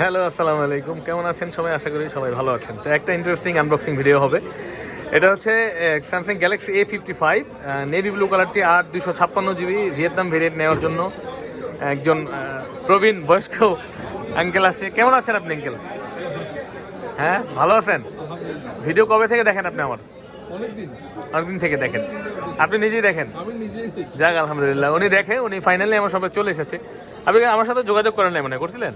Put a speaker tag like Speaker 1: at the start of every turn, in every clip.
Speaker 1: Hello আসসালামু আলাইকুম। কেমন আছেন সবাই? আশা করি সবাই ভালো আছেন। তো একটা ইন্টারেস্টিং আনবক্সিং ভিডিও হবে। এটা হচ্ছে Samsung Galaxy A fifty five navy blue কালারটি আট দুশো ছাপ্পান্ন জিবি ভিয়েতনাম ভেরিয়েন্ট নেওয়ার জন্য একজন প্রবীণ বয়স্ক আঙ্কেল আসে। কেমন আছেন আপনি আঙ্কেল হ্যাঁ ভালো আছেন? ভিডিও কবে থেকে দেখেন আপনি আমার?
Speaker 2: অনেকদিন।
Speaker 1: থেকে দেখেন। আপনি নিজেই দেখেন? যাক আলহামদুলিল্লাহ। উনি দেখে উনি ফাইনালি আমার সবাই চলে এসেছে। আপনি আমার সাথে যোগাযোগ করেন নাই মনে করছিলেন?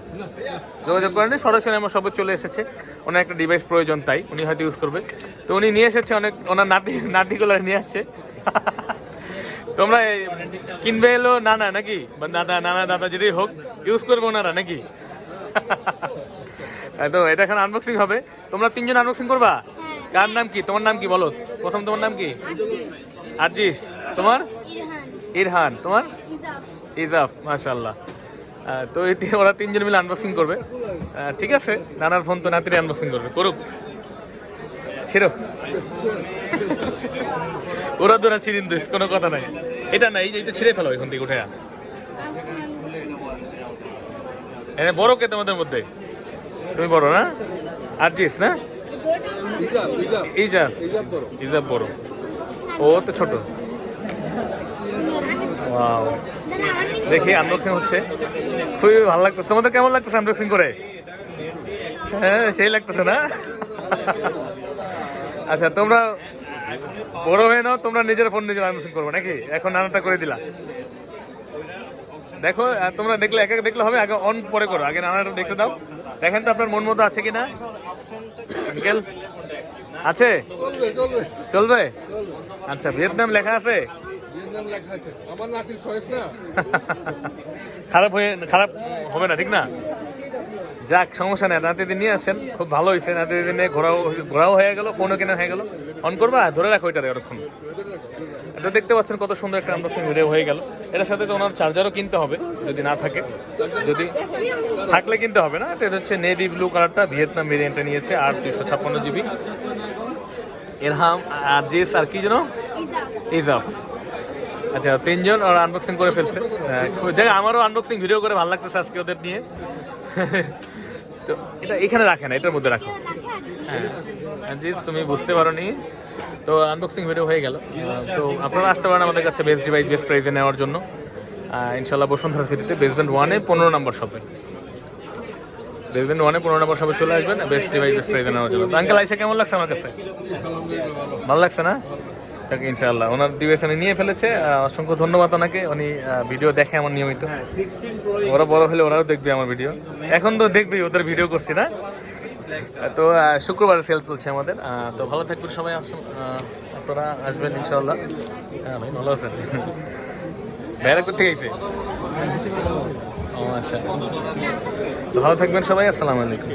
Speaker 1: যোগাযোগ করেন নাই, সরাসরি আমার সবাই চলে এসেছে। ওনার একটা ডিভাইস প্রয়োজন তাই উনি হয়তো ইউজ করবে। তো উনি নিয়ে এসেছে অনেক ওনার নাতি নাতিগুলো নিয়ে আসছে। তোমরা কিনবে এলো নানা নাকি? দাদা নানা দাদা যেটাই হোক ইউজ করবে ওনারা নাকি? তো এটা এখন আনবক্সিং হবে। তোমরা তিনজন আনবক্সিং করবা? কার নাম কি? তোমার নাম কি বলো? প্রথম তোমার নাম কি? আরজিস। তোমার?
Speaker 3: ইরহান।
Speaker 1: তোমার?
Speaker 3: ইজাফ।
Speaker 1: মাশাল্লাহ তো এই তিন- ওরা তিনজন মিলে আনবক্সিং করবে। ঠিক আছে। নানার ফোন তো নাতিরে আনবক্সিং করবে। করুক। ছিড়ো। ওরা দোরা ছিড়িন দিস কোনো কথা নাই। এটা না এই যে এটা ছিঁড়ে ফেলো এখান থেকে উঠে। এনে বড় কে তোমাদের মধ্যে? তুমি বড় না? আরজিস না? ইজাজ
Speaker 2: ইজাব করো
Speaker 1: ইজাব বড় ও তো ছোট। দেখি আনবক্সিং হচ্ছে। খুবই ভালো লাগতেছে। তোমাদের কেমন লাগতেছে আনবক্সিং করে? হ্যাঁ সেই লাগতেছে না? আচ্ছা তোমরা বড় হয়ে নাও তোমরা নিজের ফোন নিজের আনবক্সিং করব নাকি? এখন নানাটা করে দিলা। দেখো তোমরা দেখলে এক এক দেখলে হবে আগে অন পরে করো। আগে নানাটা দেখতে দাও। দেখেন তো আপনার মন মতো আছে কিনা? আঙ্কেল আছে?
Speaker 2: চলবে
Speaker 1: আচ্ছা ভিয়েতনাম লেখা আছে? খারাপ হয়ে খারাপ হবে না ঠিক না? যাক সমস্যা নেই নাতিদিন নিয়ে আসেন। খুব ভালো হয়েছে নাতিদিন নিয়ে ঘোরাও ঘোরাও হয়ে গেল ফোনও কেনা হয়ে গেল। অন করবা? ধরে রাখো এটারে ওরকম এটা দেখতে পাচ্ছেন কত সুন্দর একটা আনবক্সিং ভিডিও হয়ে গেল। এটার সাথে তো ওনার চার্জারও কিনতে হবে যদি না থাকে। যদি থাকলে কিনতে হবে না? এটা হচ্ছে নেভি ব্লু কালারটা ভিয়েতনাম ভেরিয়েন্টটা নিয়েছে আর দুশো ছাপ্পান্ন জিবি এরহাম আর জিএস আর কি যেন?
Speaker 3: ইজাফ।
Speaker 1: আচ্ছা তিনজন ওরা আনবক্সিং করে ফেলছে। হ্যাঁ, দেখ আমারও আনবক্সিং ভিডিও করে ভালো লাগতেছে আজকে ওদের নিয়ে। তো এটা এখানে রাখে না এটার মধ্যে রাখো। হ্যাঁ। জিজ তুমি বুঝতে পারো নি তো আনবক্সিং ভিডিও হয়ে গেল। তো আপনারা আসতে পারেন আমাদের কাছে বেস্ট ডিভাইস বেস্ট প্রাইজে নেওয়ার জন্য। ইনশাল্লাহ বসুন্ধরা সিটিতে বেসমেন্ট ওয়ানে পনেরো নম্বর শপে বেসমেন্ট ওয়ানে পনেরো নম্বর শপে চলে আসবেন বেস্ট ডিভাইস বেস্ট প্রাইজে নেওয়ার জন্য। তো আঙ্কেল আইসা কেমন লাগছে আমার কাছে?
Speaker 2: ভালো
Speaker 1: লাগছে না? তাকে ইনশাআল্লাহ। ওনার ডিভাইস উনি নিয়ে ফেলেছে। অসংখ্য ধন্যবাদ ওনাকে। উনি ভিডিও দেখে আমার নিয়মিত। ওরা বড় হলে ওরাও দেখবে আমার ভিডিও। এখন তো দেখবেই ওদের ভিডিও করছি না। তো শুক্রবার সেল চলছে আমাদের। তো ভালো থাকবেন সবাই। আপনারা আসবেন ইনশাআল্লাহ। ভাই, ভালো আছেন? বাইরে করতে গেছে ও আচ্ছা। ভালো থাকবেন সবাই। আসসালামু আলাইকুম।